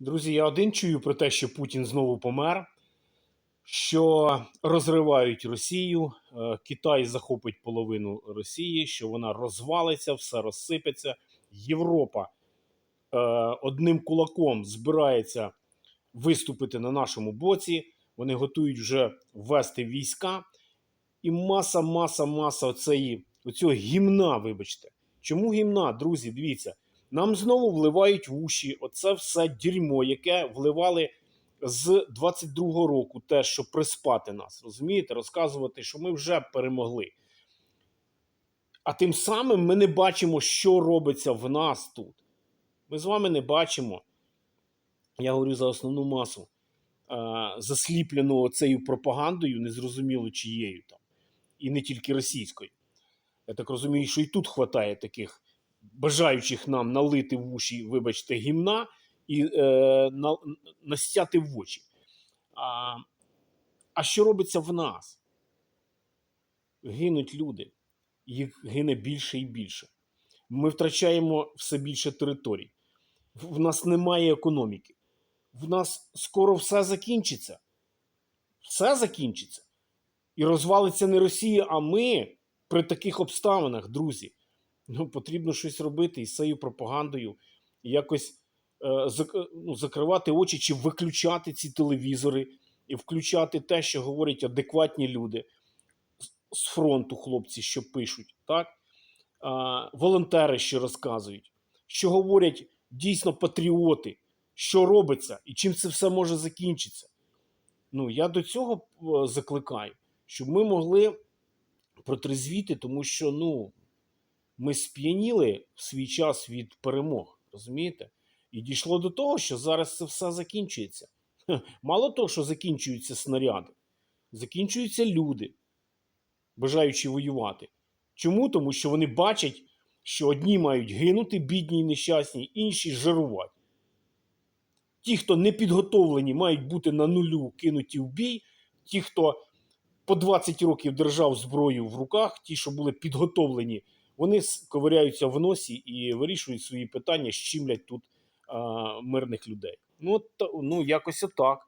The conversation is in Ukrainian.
Друзі, я один чую про те, що Путін знову помер, що розривають Росію, е, Китай захопить половину Росії, що вона розвалиться, все розсипеться. Європа е, одним кулаком збирається виступити на нашому боці. Вони готують вже ввести війська. І маса, маса, маса оцього гімна, вибачте. Чому гімна, друзі? Дивіться, нам знову вливають в уші оце все дерьмо, яке вливали з 22-го року, те, щоб приспати нас, розумієте, розказувати, що ми вже перемогли. А тим самим ми не бачимо, що робиться в нас тут. Ми з вами не бачимо. Я говорю за основну масу, а, засліплену цією пропагандою, незрозуміло чиєю там, і не тільки російською. Я так розумію, що і тут хватає таких бажаючих нам налити в уші, вибачте, гімна і е, на, настяти в очі. А, а що робиться в нас? Гинуть люди, їх гине більше і більше. Ми втрачаємо все більше територій. В нас немає економіки. В нас скоро все закінчиться. Все закінчиться. І розвалиться не Росія, а ми при таких обставинах, друзі. Ну, потрібно щось робити із цією пропагандою, якось е, ну, закривати очі чи виключати ці телевізори і включати те, що говорять адекватні люди з- фронту, хлопці, що пишуть, так? Волонтери, що розказують, що говорять дійсно патріоти, що робиться і чим це все може закінчитися. Ну, я до цього е, закликаю, щоб ми могли протрезвіти, тому що ну, ми сп'яніли в свій час від перемог, розумієте? І дійшло до того, що зараз це все закінчується. Мало того, що закінчуються снаряди, закінчуються люди, бажаючи воювати. Чому? Тому що вони бачать, що одні мають гинути, бідні і нещасні, інші жирувати. Ті, хто не підготовлені, мають бути на нулю кинуті в бій. Ті, хто по 20 років держав зброю в руках, ті, що були підготовлені, вони ковиряються в носі і вирішують свої питання, щимлять тут а, мирних людей. Ну, та- ну якось отак.